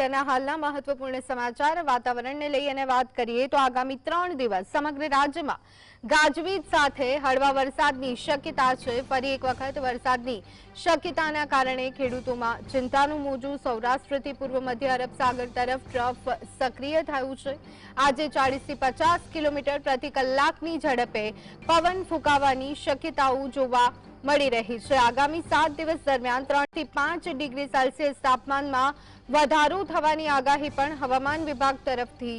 જના હાલના મહત્વપૂર્ણ સમાચાર વાતાવરણને લઈ અને વાત કરીએ તો આગામી 3 દિવસ સમગ્ર રાજ્યમાં ગાજવીજ સાથે હળવા વરસાદની શક્યતા છે ફરી એક વખત વરસાદની શક્યતાના કારણે ખેડૂતોમાં ચિંતાનો મોજો સૌરાષ્ટ્રથી પૂર્વ મધ્ય અરબ સાગર તરફ ટ્રોફ સક્રિય થયું છે આજે 40 થી 50 કિલોમીટર પ્રતિ કલાકની ઝડપે પવન ફૂકાવાની શક્યતાઓ જોવા मडी रही છે આગામી 7 દિવસ દરમિયાન 3 થી 5 ડિગ્રી સેલ્સિયસ તાપમાનમાં વધારો થવાની આગાહી પણ હવામાન વિભાગ તરફથી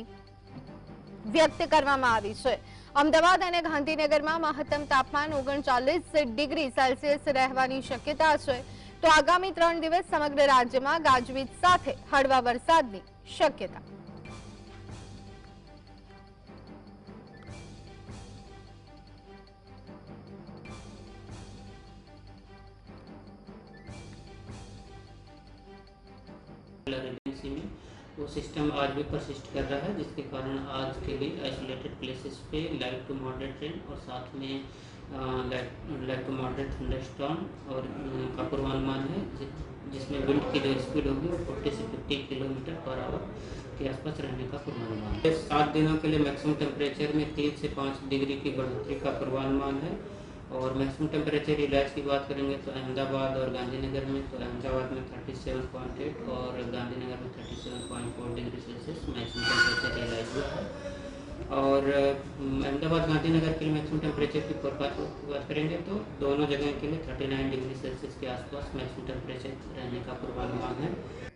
વ્યક્ત કરવામાં આવી છે અમદાવાદ અને ગાંધીનગરમાં મહત્તમ તાપમાન 39 ડિગ્રી સેલ્સિયસ રહેવાની શક્યતા છે તો આગામી 3 દિવસ સમગ્ર રાજ્યમાં ગાજવીજ સાથે હળવા વરસાદની શક્યતા मस्कुलर एजेंसी में वो सिस्टम आज भी परसिस्ट कर रहा है जिसके कारण आज के लिए आइसोलेटेड प्लेसेस पे लाइट टू मॉडरेट रेन और साथ में लाइट टू मॉडरेट थंडरस्टॉर्म और का पूर्वानुमान है जिसमें विंड की जो स्पीड होगी वो फोर्टी से फिफ्टी किलोमीटर पर आवर के आसपास रहने का पूर्वानुमान है सात दिनों के लिए मैक्सिमम टेम्परेचर में तीन से पाँच डिग्री की बढ़ोतरी का पूर्वानुमान है और मैक्सिमम टेम्परेचर रिलैक्स की बात करेंगे तो अहमदाबाद और गांधीनगर में तो अहमदाबाद में थर्टी सेवन पॉइंट एट और गांधीनगर में thirty seven point four degree Celsius maximum temperature relax हुआ है और अहमदाबाद गांधीनगर के लिए मैक्सिमम टेम्परेचर की फोरकास्ट की बात करेंगे तो दोनों जगह के लिए थर्टी नाइन डिग्री सेल्सियस के आसपास मैक्सिमम टेम्परेचर रहने का पूर्वानुमान है